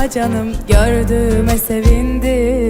Ama canım gördüğüme sevindim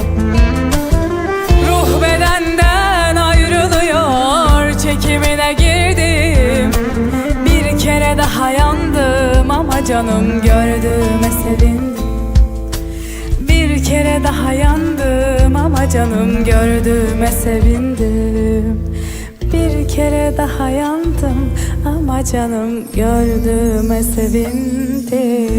canım gördüğüme sevindim Bir kere daha yandım Ama canım gördüğüme sevindim Bir kere daha yandım Ama canım gördüğüme sevindim